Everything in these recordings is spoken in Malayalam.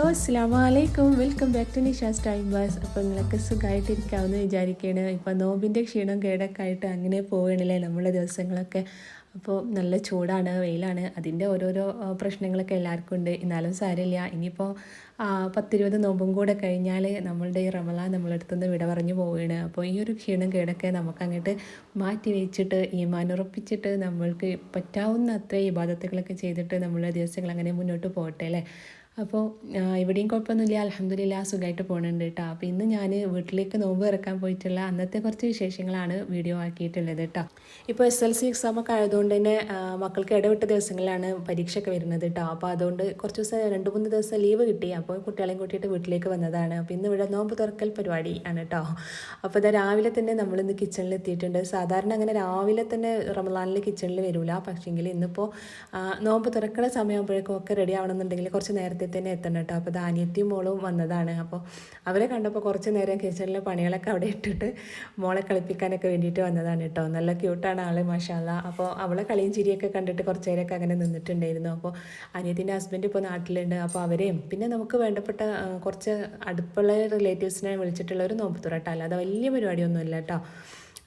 അസ്സാം വലൈക്കും welcome back to Nisha's time bass അപ്പോൾ നിങ്ങളൊക്കെ സുഖമായിട്ടിരിക്കാമെന്ന് വിചാരിക്കുകയാണ് ഇപ്പോൾ നോമ്പിന്റെ ക്ഷീണം കേടൊക്കെ ആയിട്ട് അങ്ങനെ പോവുകയാണല്ലേ നമ്മളെ ദിവസങ്ങളൊക്കെ. അപ്പോൾ നല്ല ചൂടാണ് വെയിലാണ്. അതിന്റെ ഓരോരോ പ്രശ്നങ്ങളൊക്കെ എല്ലാവർക്കും ഉണ്ട്. എന്നാലും സാരമില്ല. ഇനിയിപ്പോൾ പത്തിരുപത് നോമ്പും കൂടെ കഴിഞ്ഞാൽ നമ്മളുടെ ഈ റമള നമ്മളെടുത്തുനിന്ന് വിട പറഞ്ഞു പോവുകയാണ് അപ്പോൾ ഈ ഒരു ക്ഷീണം കേടൊക്കെ നമുക്ക് അങ്ങോട്ട് മാറ്റി വെച്ചിട്ട് ഈമാനുറപ്പിച്ചിട്ട് നമ്മൾക്ക് പറ്റാവുന്ന അത്ര ഇബാദത്തുകളൊക്കെ ചെയ്തിട്ട് നമ്മളെ ദിവസങ്ങൾ അങ്ങനെ മുന്നോട്ട് പോകട്ടെ അല്ലേ? അപ്പോൾ ഇവിടെയും കുഴപ്പമൊന്നുമില്ല. അലഹമ്മദില്ല സുഖമായിട്ട് പോകുന്നുണ്ട് കേട്ടോ അപ്പോൾ ഇന്ന് ഞാൻ വീട്ടിലേക്ക് നോമ്പ് ഇറക്കാൻ പോയിട്ടുള്ള അന്നത്തെ കുറച്ച് വിശേഷങ്ങളാണ് വീഡിയോ ആക്കിയിട്ടുള്ളത് കേട്ടോ ഇപ്പോൾ എസ് എൽ സി എക്സാം ഒക്കെ ആയതുകൊണ്ട് തന്നെ മക്കൾക്ക് ഇടവിട്ട ദിവസങ്ങളിലാണ് പരീക്ഷയൊക്കെ വരുന്നത് കേട്ടോ അപ്പോൾ അതുകൊണ്ട് കുറച്ച് ദിവസം രണ്ട് മൂന്ന് ദിവസം ലീവ് കിട്ടി. അപ്പോൾ കുട്ടികളെയും കൂട്ടിയിട്ട് വീട്ടിലേക്ക് വന്നതാണ്. അപ്പോൾ ഇന്ന് ഇവിടെ നോമ്പ് തുറക്കൽ പരിപാടി ആണ് കേട്ടോ അപ്പോൾ ഇതാ രാവിലെ തന്നെ നമ്മളിന്ന് കിച്ചണിൽ എത്തിയിട്ടുണ്ട്. സാധാരണ അങ്ങനെ രാവിലെ തന്നെ റമദാനിൽ കിച്ചണിൽ വരില്ല പക്ഷേങ്കിൽ ഇന്നിപ്പോൾ നോമ്പ് തുറക്കുന്ന സമയമാകുമ്പോഴേക്കും ഒക്കെ റെഡി ആവണമെന്നുണ്ടെങ്കിൽ കുറച്ച് നേരത്തെ തന്നെ എത്തണം കേട്ടോ. അപ്പോൾ ധാന്യത്തിയും മോളും വന്നതാണ്. അപ്പോൾ അവരെ കണ്ടപ്പോൾ കുറച്ച് നേരം കിച്ചണിലെ പണികളൊക്കെ അവിടെ ഇട്ടിട്ട് മോളെ കളിപ്പിക്കാനൊക്കെ വേണ്ടിയിട്ട് വന്നതാണ് കേട്ടോ. നല്ല ക്യൂട്ടാണ് ആൾ മഷാല അപ്പോൾ അവളെ കളിയും ചിരിയൊക്കെ കണ്ടിട്ട് കുറച്ച് നേരമൊക്കെ അങ്ങനെ നിന്നിട്ടുണ്ടായിരുന്നു. അപ്പോൾ അനിയത്തിന്റെ ഹസ്ബൻഡ് ഇപ്പോൾ നാട്ടിലുണ്ട്. അപ്പോൾ അവരെയും പിന്നെ നമുക്ക് വേണ്ടപ്പെട്ട കുറച്ച് അടുപ്പുള്ള റിലേറ്റീവ്സിനെ വിളിച്ചിട്ടുള്ള ഒരു നോമ്പ് കേട്ടോ. അല്ലാതെ വലിയ പരിപാടിയൊന്നുമില്ല കേട്ടോ.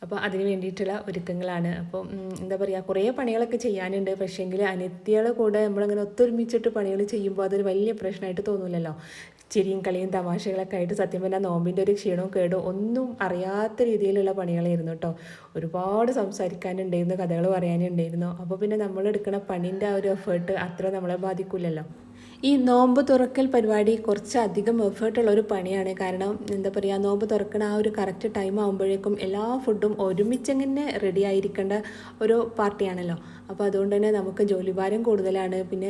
അപ്പോൾ അതിന് വേണ്ടിയിട്ടുള്ള ഒരുക്കങ്ങളാണ്. അപ്പോൾ എന്താ പറയുക കുറേ പണികളൊക്കെ ചെയ്യാനുണ്ട്. പക്ഷേങ്കിൽ അനിത്യയുടെ കൂടെ നമ്മളിങ്ങനെ ഒത്തൊരുമിച്ചിട്ട് പണികൾ ചെയ്യുമ്പോൾ അതൊരു വലിയ പ്രശ്നമായിട്ട് തോന്നില്ലല്ലോ ചിരിയും കളിയും തമാശകളൊക്കെ ആയിട്ട് സത്യം പറഞ്ഞാൽ നോമ്പിന്റെ ഒരു ക്ഷീണവും കേടും ഒന്നും അറിയാത്ത രീതിയിലുള്ള പണികളായിരുന്നു കേട്ടോ ഒരുപാട് സംസാരിക്കാനുണ്ടായിരുന്നു കഥകൾ പറയാനുണ്ടായിരുന്നു. അപ്പോൾ പിന്നെ നമ്മൾ എടുക്കുന്ന പണീന്റെ ആ ഒരു എഫേർട്ട് അത്ര നമ്മളെ ബാധിക്കില്ലല്ലോ ഈ നോമ്പ് തുറക്കൽ പരിപാടി കുറച്ച് അധികം എഫേർട്ടുള്ള ഒരു പണിയാണ്. കാരണം എന്താ പറയുക നോമ്പ് തുറക്കണ ആ ഒരു കറക്റ്റ് ടൈം ആകുമ്പോഴേക്കും എല്ലാ ഫുഡും ഒരുമിച്ചങ്ങനെ റെഡി ആയിരിക്കേണ്ട ഒരു പാർട്ടിയാണല്ലോ അപ്പോൾ അതുകൊണ്ട് തന്നെ നമുക്ക് ജോലിഭാരം കൂടുതലാണ്. പിന്നെ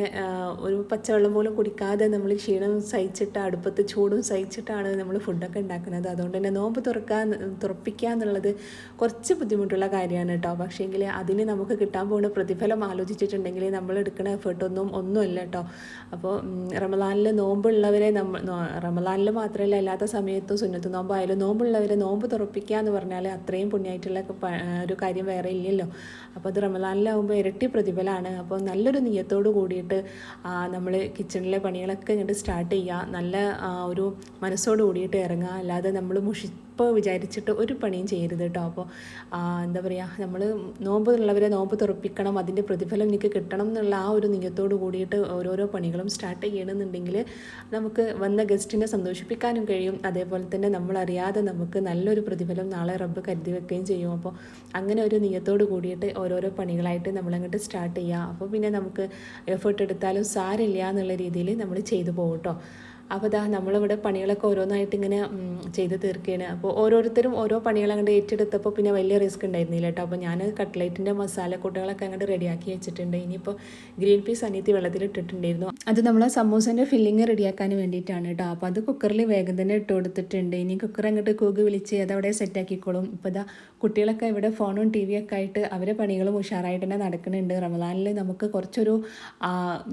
ഒരു പച്ചവെള്ളം പോലും കുടിക്കാതെ നമ്മൾ ക്ഷീണം സഹിച്ചിട്ട് അടുപ്പത്ത് ചൂടും സഹിച്ചിട്ടാണ് നമ്മൾ ഫുഡൊക്കെ ഉണ്ടാക്കുന്നത്. അതുകൊണ്ട് തന്നെ നോമ്പ് തുറക്കാൻ തുറപ്പിക്കുക എന്നുള്ളത് കുറച്ച് ബുദ്ധിമുട്ടുള്ള കാര്യമാണ് കേട്ടോ. പക്ഷേങ്കിൽ അതിന് നമുക്ക് കിട്ടാൻ പോകുന്ന പ്രതിഫലം ആലോചിച്ചിട്ടുണ്ടെങ്കിൽ നമ്മൾ എടുക്കുന്ന എഫേർട്ടൊന്നും ഒന്നുമല്ല കേട്ടോ. അപ്പോൾ റമദാനിൽ നോമ്പുള്ളവരെ നമ്മൾ റമദാനിൽ മാത്രമല്ല അല്ലാത്ത സമയത്തും സുന്നത്ത് നോമ്പായാലും നോമ്പുള്ളവരെ നോമ്പ് തുറപ്പിക്കുക എന്ന് പറഞ്ഞാൽ അത്രയും പുണ്യമായിട്ടുള്ള ഒരു കാര്യം വേറെ ഇല്ലല്ലോ. അപ്പോൾ അത് റമദാനിലാവുമ്പോൾ ഇരട്ടി പ്രതിഫലമാണ് അപ്പോൾ നല്ലൊരു നിയത്തോട് കൂടിയിട്ട് നമ്മൾ കിച്ചണിലെ പണികളൊക്കെ ഇങ്ങോട്ട് സ്റ്റാർട്ട് ചെയ്യുക നല്ല ഒരു മനസ്സോട് കൂടിയിട്ട് ഇറങ്ങുക അല്ലാതെ നമ്മൾ മുഷി ഇപ്പോൾ വിചാരിച്ചിട്ട് ഒരു പണിയും ചെയ്യരുത് കേട്ടോ അപ്പോൾ എന്താ പറയുക നമ്മൾ നോമ്പ് ഉള്ളവരെ നോമ്പ് തുറപ്പിക്കണം അതിന്റെ പ്രതിഫലം എനിക്ക് കിട്ടണം എന്നുള്ള ആ ഒരു നിയത്തോട് കൂടിയിട്ട് ഓരോരോ പണികളും സ്റ്റാർട്ട് ചെയ്യണമെന്നുണ്ടെങ്കിൽ നമുക്ക് വന്ന ഗസ്റ്റിനെ സന്തോഷിപ്പിക്കാനും കഴിയും. അതേപോലെ തന്നെ നമ്മളറിയാതെ നമുക്ക് നല്ലൊരു പ്രതിഫലം നാളെ റബ്ബ് കരുതി വെക്കുകയും ചെയ്യും. അപ്പോൾ അങ്ങനെ ഒരു നിയത്തോട് കൂടിയിട്ട് ഓരോരോ പണികളായിട്ട് നമ്മളങ്ങോട്ട് സ്റ്റാർട്ട് ചെയ്യുക അപ്പോൾ പിന്നെ നമുക്ക് എഫേർട്ട് എടുത്താലും സാരമില്ല എന്നുള്ള രീതിയിൽ നമ്മൾ ചെയ്തു പോകും കേട്ടോ അപ്പോൾ ഇതാ നമ്മളിവിടെ പണികളൊക്കെ ഓരോന്നായിട്ട് ഇങ്ങനെ ചെയ്ത് തീർക്കുകയാണ് അപ്പോൾ ഓരോരുത്തരും ഓരോ പണികൾ അങ്ങോട്ട് ഏറ്റെടുത്തപ്പോൾ പിന്നെ വലിയ റിസ്ക് ഉണ്ടായിരുന്നില്ല കേട്ടോ അപ്പോൾ ഞാൻ കട്ട്ലൈറ്റിന്റെ മസാലക്കൂട്ടുകളൊക്കെ അങ്ങോട്ട് റെഡിയാക്കി വെച്ചിട്ടുണ്ട്. ഇനിയിപ്പോൾ ഗ്രീൻ പീസ് അനിയത്തി വെള്ളത്തിലിട്ടിട്ടുണ്ടായിരുന്നു അത് നമ്മൾ സമൂസന്റെ ഫില്ലിങ് റെഡിയാക്കാൻ വേണ്ടിയിട്ടാണ് കേട്ടോ അപ്പോൾ അത് കുക്കറിൽ വേഗം തന്നെ ഇട്ട് കൊടുത്തിട്ടുണ്ട്. ഇനി കുക്കർ അങ്ങോട്ട് കൂകി വിളിച്ച് അതവിടെ സെറ്റാക്കിക്കോളും ഇപ്പോൾ ഇതാ കുട്ടികളൊക്കെ ഇവിടെ ഫോണും ടി വിയൊക്കെ ആയിട്ട് അവരെ പണികളും ഉഷാറായിട്ട് തന്നെ നടക്കുന്നുണ്ട്. റമദാനിൽ നമുക്ക് കുറച്ചൊരു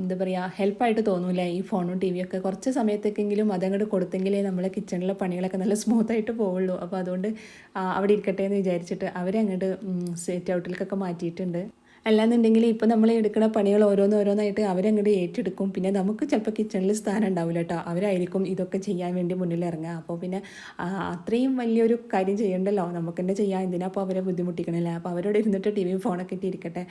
എന്താ പറയുക ഹെൽപ്പായിട്ട് തോന്നൂല ഈ ഫോണും ടി വിയൊക്കെ കുറച്ച് സമയത്തേക്കെങ്കിലും അതങ്ങോട്ട് കൊടുത്തെങ്കിലേ നമ്മളെ കിച്ചണിലെ പണികളൊക്കെ നല്ല സ്മൂത്തായിട്ട് പോവുള്ളൂ. അപ്പോൾ അതുകൊണ്ട് അവിടെ ഇരിക്കട്ടെ എന്ന് വിചാരിച്ചിട്ട് അവരെ അങ്ങോട്ട് സെറ്റ് ഔട്ടിലേക്കൊക്കെ മാറ്റിയിട്ടുണ്ട്. അല്ലാന്നുണ്ടെങ്കിൽ ഇപ്പോൾ നമ്മൾ എടുക്കുന്ന പണികൾ ഓരോന്ന് ഓരോന്നായിട്ട് അവരങ്ങോട്ട് ഏറ്റെടുക്കും. പിന്നെ നമുക്ക് ചിലപ്പോൾ കിച്ചണിൽ സ്ഥാനം ഉണ്ടാവില്ല കേട്ടോ അവരായിരിക്കും ഇതൊക്കെ ചെയ്യാൻ വേണ്ടി മുന്നിൽ ഇറങ്ങുക അപ്പോൾ പിന്നെ അത്രയും വലിയൊരു കാര്യം ചെയ്യണ്ടല്ലോ. നമുക്ക് തന്നെ ചെയ്യാൻ എന്തിനാ അപ്പോൾ അവരെ ബുദ്ധിമുട്ടിക്കണല്ലേ? അപ്പോൾ അവരോട് ഇരുന്നിട്ട് ടി വി ഫോണൊക്കെ ഇട്ട് ഇരിക്കട്ടെ?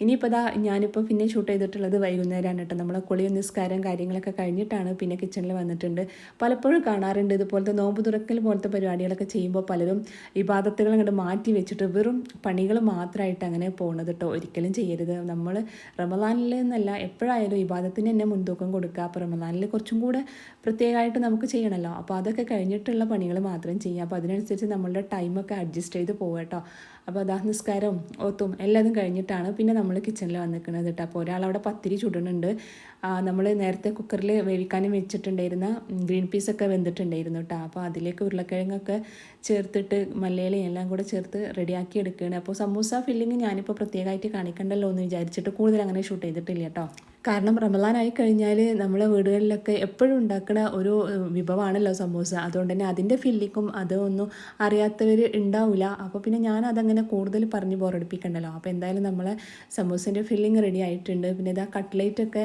ഇനിയിപ്പോൾ ഇതാ ഞാനിപ്പോൾ പിന്നെ ഷൂട്ട് ചെയ്തിട്ടുള്ളത് വൈകുന്നേരമാണ് കേട്ടോ. നമ്മളെ കുളിയും നിസ്കാരം കാര്യങ്ങളൊക്കെ കഴിഞ്ഞിട്ടാണ് പിന്നെ കിച്ചണിൽ വന്നിട്ടുണ്ട്. പലപ്പോഴും കാണാറുണ്ട് ഇതുപോലത്തെ നോമ്പ് തുറക്കൽ പോലത്തെ പരിപാടികളൊക്കെ ചെയ്യുമ്പോൾ പലരും ഇബാദത്തുകൾ അങ്ങോട്ട് മാറ്റി വെച്ചിട്ട് വെറും പണികൾ മാത്രമായിട്ട് അങ്ങനെ പോകുന്നത് കേട്ടോ. ഒരിക്കലും ചെയ്യരുത്. നമ്മൾ റമദാനിൽ എന്നല്ല എപ്പോഴായാലും ഇബാദത്തിന് തന്നെ മുൻതൂക്കം കൊടുക്കുക. അപ്പോൾ റമദാനിൽ കുറച്ചും കൂടെ പ്രത്യേകമായിട്ട് നമുക്ക് ചെയ്യണമല്ലോ അപ്പോൾ അതൊക്കെ കഴിഞ്ഞിട്ടുള്ള പണികൾ മാത്രം ചെയ്യുക. അപ്പോൾ അതിനനുസരിച്ച് നമ്മളുടെ ടൈമൊക്കെ അഡ്ജസ്റ്റ് ചെയ്ത് പോകാം കേട്ടോ. അപ്പോൾ അതാ നിസ്കാരവും ഒത്തും എല്ലാതും കഴിഞ്ഞിട്ടാണ് പിന്നെ നമ്മൾ കിച്ചണിൽ വന്നിരിക്കുന്നത് കേട്ടോ അപ്പോൾ ഒരാളവിടെ പത്തിരി ചുടുന്നുണ്ട്. നമ്മൾ നേരത്തെ കുക്കറിൽ വേവിക്കാനും വെച്ചിട്ടുണ്ടായിരുന്ന ഗ്രീൻ പീസൊക്കെ വെന്തിട്ടുണ്ടായിരുന്നു കേട്ടോ അപ്പോൾ അതിലേക്ക് ഉരുളക്കിഴങ്ങൊക്കെ ചേർത്തിട്ട് മല്ലയിലയും എല്ലാം കൂടെ ചേർത്ത് റെഡിയാക്കി എടുക്കുകയാണ് അപ്പോൾ സമൂസ ഫില്ലിങ് ഞാനിപ്പോൾ പ്രത്യേകമായിട്ട് കാണിക്കണ്ടല്ലോ എന്ന് വിചാരിച്ചിട്ട് കൂടുതൽ അങ്ങനെ ഷൂട്ട് ചെയ്തിട്ടില്ല കേട്ടോ കാരണം റമലാനായി കഴിഞ്ഞാൽ നമ്മളെ വീടുകളിലൊക്കെ എപ്പോഴും ഉണ്ടാക്കുന്ന ഒരു വിഭവമാണല്ലോ സമൂസ. അതുകൊണ്ട് തന്നെ അതിന്റെ ഫില്ലിങ്ങും അതൊന്നും അറിയാത്തവർ ഉണ്ടാവില്ല അപ്പോൾ പിന്നെ ഞാൻ അതങ്ങനെ കൂടുതൽ പറഞ്ഞ് ബോറടിപ്പിക്കണ്ടല്ലോ. അപ്പോൾ എന്തായാലും നമ്മളെ സമൂസന്റെ ഫില്ലിങ് റെഡി ആയിട്ടുണ്ട്. പിന്നെ ഇതാ കട്ട്ലേറ്റൊക്കെ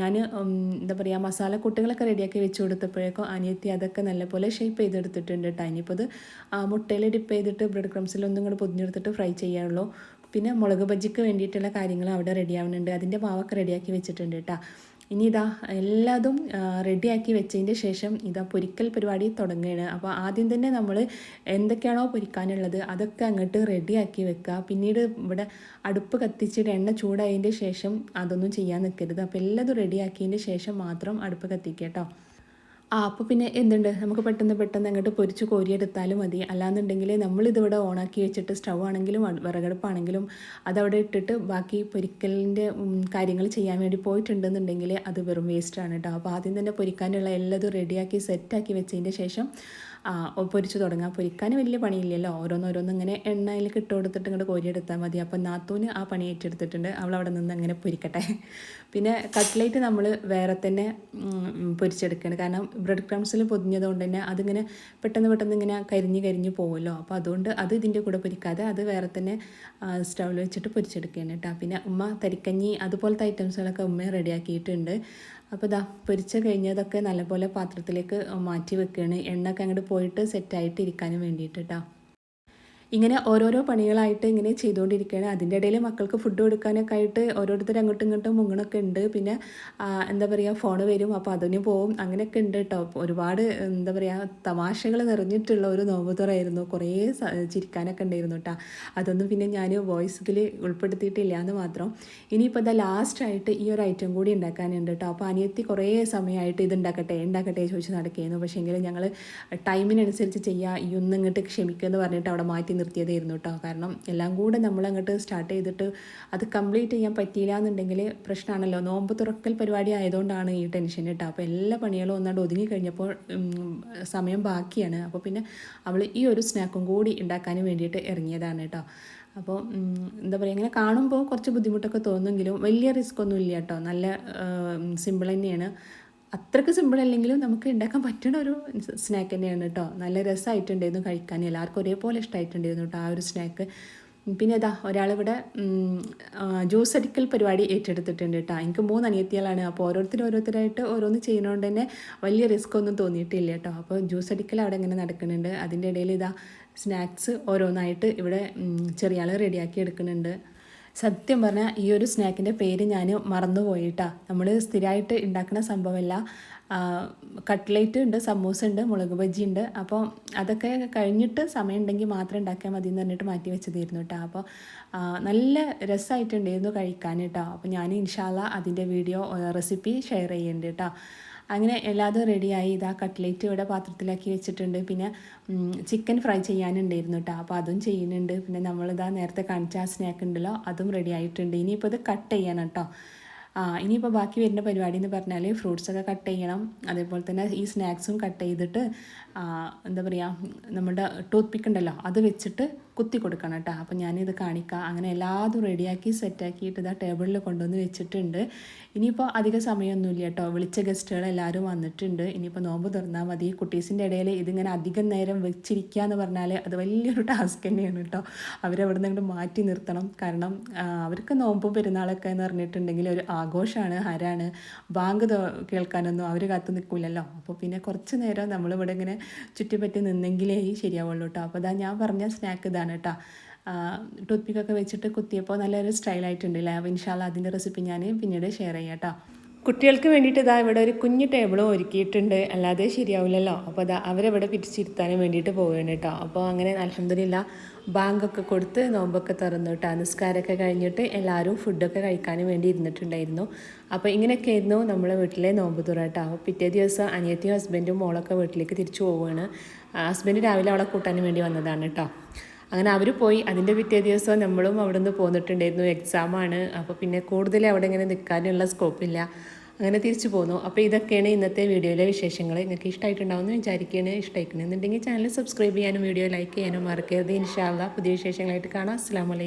ഞാൻ എന്താ പറയുക മസാല കൂട്ടുകളൊക്കെ റെഡിയാക്കി വെച്ച് കൊടുത്തപ്പോഴേക്കും അനിയത്തി അതൊക്കെ നല്ലപോലെ ഷേപ്പ് ചെയ്തെടുത്തിട്ടുണ്ട് കേട്ടോ ഇനിയിപ്പോൾ അത് മുട്ടയിൽ ഡിപ്പ് ചെയ്തിട്ട് ബ്രെഡ് ക്രംസിലൊന്നും കൂടെ പൊതിഞ്ഞെടുത്തിട്ട് ഫ്രൈ ചെയ്യാനുള്ളൂ. പിന്നെ മുളക് ബജ്ജിക്ക് വേണ്ടിയിട്ടുള്ള കാര്യങ്ങൾ അവിടെ റെഡി ആവുന്നുണ്ട് അതിന്റെ മാവൊക്കെ റെഡിയാക്കി വെച്ചിട്ടുണ്ട് കേട്ടോ. ഇനി ഇതാ എല്ലാതും റെഡിയാക്കി വെച്ചതിന്റെ ശേഷം ഇതാ പൊരിക്കൽ പരിപാടി തുടങ്ങുകയാണ്. അപ്പോൾ ആദ്യം തന്നെ നമ്മൾ എന്തൊക്കെയാണോ പൊരിക്കാനുള്ളത് അതൊക്കെ അങ്ങോട്ട് റെഡിയാക്കി വെക്കുക. പിന്നീട് ഇവിടെ അടുപ്പ് കത്തിച്ചിട്ട് എണ്ണ ചൂടായതിന്റെ ശേഷം അതൊന്നും ചെയ്യാൻ നിൽക്കരുത്. അപ്പോൾ എല്ലാതും റെഡിയാക്കിയതിന്റെ ശേഷം മാത്രം അടുപ്പ് കത്തിക്കുക കേട്ടോ. ആ അപ്പോൾ പിന്നെ എന്തുണ്ട്? നമുക്ക് പെട്ടെന്ന് പെട്ടെന്ന് അങ്ങോട്ട് പൊരിച്ച് കോരിയെടുത്താലും മതി. അല്ലാന്നുണ്ടെങ്കിൽ നമ്മളിതിവിടെ ഓണാക്കി വെച്ചിട്ട് സ്റ്റൗ ആണെങ്കിലും വിറകടുപ്പാണെങ്കിലും അതവിടെ ഇട്ടിട്ട് ബാക്കി പൊരിക്കലിന്റെ കാര്യങ്ങൾ ചെയ്യാൻ വേണ്ടി പോയിട്ടുണ്ടെന്നുണ്ടെങ്കിൽ അത് വെറും വേസ്റ്റാണ് കേട്ടോ അപ്പോൾ ആദ്യം തന്നെ പൊരിക്കാനുള്ള എല്ലാതും റെഡിയാക്കി സെറ്റാക്കി വെച്ചതിന്റെ ശേഷം പൊരിച്ച് തുടങ്ങാം. പൊരിക്കാൻ വലിയ പണിയില്ലല്ലോ. ഓരോന്നോരോന്ന് ഇങ്ങനെ എണ്ണയിൽ ഇട്ട് കൊടുത്തിട്ട് ഇങ്ങോട്ട് കോരിയെടുത്താൽ മതി. അപ്പം നാത്തൂന് ആ പണി ഏറ്റെടുത്തിട്ടുണ്ട്. അവൾ അവിടെ നിന്ന് അങ്ങനെ പൊരിക്കട്ടെ. പിന്നെ കട്ട്ലേറ്റ് നമ്മൾ വേറെ തന്നെ പൊരിച്ചെടുക്കുകയാണ് കാരണം ബ്രെഡ് ക്രംസിൽ പൊതിഞ്ഞതുകൊണ്ട് തന്നെ അതിങ്ങനെ പെട്ടെന്ന് പെട്ടെന്ന് ഇങ്ങനെ കരിഞ്ഞ് കരിഞ്ഞ് പോകുമല്ലോ അപ്പോൾ അതുകൊണ്ട് അത് ഇതിന്റെ കൂടെ പൊരിക്കാതെ അത് വേറെ തന്നെ സ്റ്റൗവിൽ വെച്ചിട്ട് പൊരിച്ചെടുക്കുകയാണ് കേട്ടോ പിന്നെ ഉമ്മ തരിക്കഞ്ഞി അതുപോലത്തെ ഐറ്റംസുകളൊക്കെ ഉമ്മ റെഡിയാക്കിയിട്ടുണ്ട്. അപ്പോൾ ഇതാ പൊരിച്ച കഴിഞ്ഞതൊക്കെ നല്ലപോലെ പാത്രത്തിലേക്ക് മാറ്റി വെക്കുകയാണ് എണ്ണയൊക്കെ അങ്ങോട്ട് പോയിട്ട് സെറ്റായിട്ട് ഇരിക്കാനും വേണ്ടിയിട്ട് കേട്ടോ ഇങ്ങനെ ഓരോരോ പണികളായിട്ട് ഇങ്ങനെ ചെയ്തുകൊണ്ടിരിക്കുകയാണ്. അതിന്റെ ഇടയിൽ മക്കൾക്ക് ഫുഡ് കൊടുക്കാനൊക്കെ ആയിട്ട് ഓരോരുത്തർ അങ്ങോട്ടും ഇങ്ങോട്ടും മുങ്ങണൊക്കെ ഉണ്ട്. പിന്നെ എന്താ പറയുക ഫോൺ വരും. അപ്പോൾ അതിന് പോവും. അങ്ങനെയൊക്കെ ഉണ്ട് കേട്ടോ. ഒരുപാട് എന്താ പറയുക തമാശകൾ നിറഞ്ഞിട്ടുള്ള ഒരു നോമ്പുതുറയായിരുന്നു കുറേ ചിരിക്കാനൊക്കെ ഉണ്ടായിരുന്നു കേട്ടോ. അതൊന്നും പിന്നെ ഞാൻ വോയിസിൽ ഉൾപ്പെടുത്തിയിട്ടില്ല എന്ന് മാത്രം. ഇനിയിപ്പോൾ ഇതാ ലാസ്റ്റായിട്ട് ഈ ഒരു ഐറ്റം കൂടി ഉണ്ടാക്കാനുണ്ട് കേട്ടോ. അപ്പോൾ അനിയത്തി കുറേ സമയമായിട്ട് ഇത് ഉണ്ടാക്കട്ടെ ഉണ്ടാക്കട്ടെ ചോദിച്ച് നടക്കുകയായിരുന്നു. പക്ഷേ എങ്കിലും ഞങ്ങൾ ടൈമിനനുസരിച്ച് ചെയ്യുക ഈ ഒന്നും ഇങ്ങോട്ട് ക്ഷമിക്കുക എന്ന് പറഞ്ഞിട്ട് അവിടെ മാറ്റി നിർത്തിയതായിരുന്നു കേട്ടോ. കാരണം എല്ലാം കൂടെ നമ്മൾ അങ്ങോട്ട് സ്റ്റാർട്ട് ചെയ്തിട്ട് അത് കംപ്ലീറ്റ് ചെയ്യാൻ പറ്റിയില്ല എന്നുണ്ടെങ്കിൽ പ്രശ്നമാണല്ലോ നോമ്പ് തുറക്കൽ പരിപാടി ആയതുകൊണ്ടാണ് ഈ ടെൻഷൻ കേട്ടോ അപ്പോൾ എല്ലാ പണികളും ഒന്നാണ്ട് ഒതുങ്ങി കഴിഞ്ഞപ്പോൾ സമയം ബാക്കിയാണ്. അപ്പോൾ പിന്നെ അവൾ ഈ ഒരു സ്നാക്കും കൂടി ഉണ്ടാക്കാനും വേണ്ടിയിട്ട് ഇറങ്ങിയതാണ് കേട്ടോ. അപ്പോൾ എന്താ പറയുക ഇങ്ങനെ കാണുമ്പോൾ കുറച്ച് ബുദ്ധിമുട്ടൊക്കെ തോന്നുമെങ്കിലും വലിയ റിസ്ക് ഒന്നും ഇല്ല കേട്ടോ. നല്ല സിമ്പിൾ തന്നെയാണ്. അത്രയ്ക്ക് സിമ്പിൾ അല്ലെങ്കിലും നമുക്ക് ഉണ്ടാക്കാൻ പറ്റുന്ന ഒരു സ്നാക്ക് തന്നെയാണ് കേട്ടോ നല്ല രസമായിട്ടുണ്ടായിരുന്നു കഴിക്കാൻ. എല്ലാവർക്കും ഒരേപോലെ ഇഷ്ടമായിട്ടുണ്ടായിരുന്നു കേട്ടോ ആ ഒരു സ്നാക്ക് പിന്നെ അതാ ഒരാളിവിടെ ജ്യൂസ് അടിക്കൽ പരിപാടി ഏറ്റെടുത്തിട്ടുണ്ട് കേട്ടോ എനിക്ക് മൂന്ന് അനിയത്തികളാണ്. അപ്പോൾ ഓരോരുത്തരും ഓരോരുത്തരായിട്ട് ഓരോന്ന് ചെയ്യുന്നതുകൊണ്ട് തന്നെ വലിയ റിസ്ക് ഒന്നും തോന്നിയിട്ടില്ല കേട്ടോ അപ്പോൾ ജ്യൂസ് അടിക്കൽ അവിടെ ഇങ്ങനെ നടക്കുന്നുണ്ട്. അതിന്റെ ഇടയിൽ ഇതാ സ്നാക്സ് ഓരോന്നായിട്ട് ഇവിടെ ചെറിയ ആൾ റെഡിയാക്കി എടുക്കുന്നുണ്ട്. സത്യം പറഞ്ഞാൽ ഈ ഒരു സ്നാക്കിന്റെ പേര് ഞാൻ മറന്നുപോയിട്ടാ. നമ്മൾ സ്ഥിരമായിട്ട് ഉണ്ടാക്കുന്ന സംഭവമല്ല കട്ട്ലേറ്റ് ഉണ്ട് സമൂസ ഉണ്ട് മുളക് ബജ്ജി ഉണ്ട്. അപ്പോൾ അതൊക്കെ കഴിഞ്ഞിട്ട് സമയം ഉണ്ടെങ്കിൽ മാത്രം ഉണ്ടാക്കിയാൽ മതി എന്ന് പറഞ്ഞിട്ട് മാറ്റി വെച്ചതായിരുന്നു കേട്ടോ അപ്പോൾ നല്ല രസമായിട്ടുണ്ടായിരുന്നു കഴിക്കാൻ കേട്ടോ അപ്പോൾ ഞാൻ ഇൻഷാല്ല അതിന്റെ വീഡിയോ റെസിപ്പി ഷെയർ ചെയ്യേണ്ടി കേട്ടോ അങ്ങനെ എല്ലാതും റെഡിയായി ഇതാ കട്ട്ലേറ്റ് ഇവിടെ പാത്രത്തിലാക്കി വെച്ചിട്ടുണ്ട്. പിന്നെ ചിക്കൻ ഫ്രൈ ചെയ്യാനുണ്ടായിരുന്നു കേട്ടോ അപ്പോൾ അതും ചെയ്യുന്നുണ്ട്. പിന്നെ നമ്മളിതാ നേരത്തെ കാണിച്ച ആ സ്നാക്ക് ഉണ്ടല്ലോ അതും റെഡി ആയിട്ടുണ്ട്. ഇനിയിപ്പോൾ ഇത് കട്ട് ചെയ്യണം കേട്ടോ ആ ഇനിയിപ്പോൾ ബാക്കി വരുന്ന പരിപാടി എന്ന് പറഞ്ഞാൽ ഫ്രൂട്ട്സൊക്കെ കട്ട് ചെയ്യണം. അതേപോലെ തന്നെ ഈ സ്നാക്സും കട്ട് ചെയ്തിട്ട് എന്താ പറയുക നമ്മുടെ ടൂത്ത് പിക്ക് ഉണ്ടല്ലോ അത് വെച്ചിട്ട് കുത്തി കൊടുക്കണം കേട്ടോ. അപ്പോൾ ഞാനിത് കാണിക്കാം. അങ്ങനെ എല്ലാതും റെഡിയാക്കി സെറ്റാക്കിയിട്ട് ഇതാ ടേബിളിൽ കൊണ്ടുവന്ന് വെച്ചിട്ടുണ്ട്. ഇനിയിപ്പോൾ അധിക സമയമൊന്നുമില്ല കേട്ടോ. വിളിച്ച ഗസ്റ്റുകൾ എല്ലാവരും വന്നിട്ടുണ്ട്. ഇനിയിപ്പോൾ നോമ്പ് തുറന്നാൽ മതി. കുട്ടീസിന്റെ ഇടയിൽ ഇതിങ്ങനെ അധികം നേരം വെച്ചിരിക്കുക എന്ന് പറഞ്ഞാൽ അത് വലിയൊരു ടാസ്ക് തന്നെയാണ് കേട്ടോ. അവരവിടെ നിന്ന് മാറ്റി നിർത്തണം. കാരണം അവർക്ക് നോമ്പും പെരുന്നാളൊക്കെ എന്ന് പറഞ്ഞിട്ടുണ്ടെങ്കിൽ ഒരു ആഘോഷമാണ് ഹരാണ്. ബാങ്ക് കേൾക്കാനൊന്നും അവർ കാത്തു നിൽക്കില്ലല്ലോ അപ്പോൾ പിന്നെ കുറച്ച് നേരം നമ്മളിവിടെ ഇങ്ങനെ ചുറ്റിപ്പറ്റി നിന്നെങ്കിലേ ശരിയാവുള്ളൂ കേട്ടോ. അപ്പോൾ അതാ ഞാൻ പറഞ്ഞ സ്നാക്ക് ഇതാണ്. കേട്ടോ. ടൂത്ത് പിക്കൊക്കെ വെച്ചിട്ട് കുത്തിയപ്പോൾ നല്ലൊരു സ്റ്റൈലായിട്ടുണ്ടല്ലേ അപ്പോൾ ഇൻഷാല്ല അതിന്റെ റെസിപ്പി ഞാൻ പിന്നീട് ഷെയർ ചെയ്യാം കേട്ടോ. കുട്ടികൾക്ക് വേണ്ടിയിട്ട് ഇതാ ഇവിടെ ഒരു കുഞ്ഞു ടേബിളും ഒരുക്കിയിട്ടുണ്ട്. അല്ലാതെ ശരിയാവില്ലല്ലോ. അപ്പോൾ അതാ അവരെവിടെ പിരിച്ചിരുത്താനും വേണ്ടിയിട്ട് പോവുകയാണ് കേട്ടോ. അപ്പോൾ അങ്ങനെ അലഹമില്ല ബാങ്കൊക്കെ കൊടുത്ത് നോമ്പൊക്കെ തുറന്നു കേട്ടോ. നിസ്കാരമൊക്കെ കഴിഞ്ഞിട്ട് എല്ലാവരും ഫുഡൊക്കെ കഴിക്കാനും വേണ്ടി ഇരുന്നിട്ടുണ്ടായിരുന്നു. അപ്പോൾ ഇങ്ങനെയൊക്കെ ആയിരുന്നു നമ്മളെ വീട്ടിലെ നോമ്പ് തുറ കേട്ടോ. അപ്പോൾ പിറ്റേ ദിവസം അനിയത്തിയും ഹസ്ബൻഡും മോളൊക്കെ വീട്ടിലേക്ക് തിരിച്ചു പോവുകയാണ്. ഹസ്ബൻഡ് രാവിലെ അവളെ കൂട്ടാനും വേണ്ടി വന്നതാണ് കേട്ടോ. അങ്ങനെ അവർ പോയി. അതിന്റെ പിറ്റേ ദിവസം നമ്മളും അവിടെ നിന്ന് പോന്നിട്ടുണ്ടായിരുന്നു എക്സാമാണ് അപ്പോൾ പിന്നെ കൂടുതൽ അവിടെ ഇങ്ങനെ നിൽക്കാനുള്ള സ്കോപ്പില്ല അങ്ങനെ തിരിച്ചു പോന്നു. അപ്പോൾ ഇതൊക്കെയാണ് ഇന്നത്തെ വീഡിയോയിലെ വിശേഷങ്ങൾ നിങ്ങൾക്ക് ഇഷ്ടമായിട്ടുണ്ടാവുമെന്ന് വിചാരിക്കുകയാണ്. ഇഷ്ടമായിരിക്കണമെന്നുണ്ടെങ്കിൽ ചാനൽ സബ്സ്ക്രൈബ് ചെയ്യാനും വീഡിയോ ലൈക്ക് ചെയ്യാനും മറക്കരുത്. ഇൻഷാല്ല പുതിയ വിശേഷങ്ങളായിട്ട് കാണാം. അസ്സാം വലൈക്കും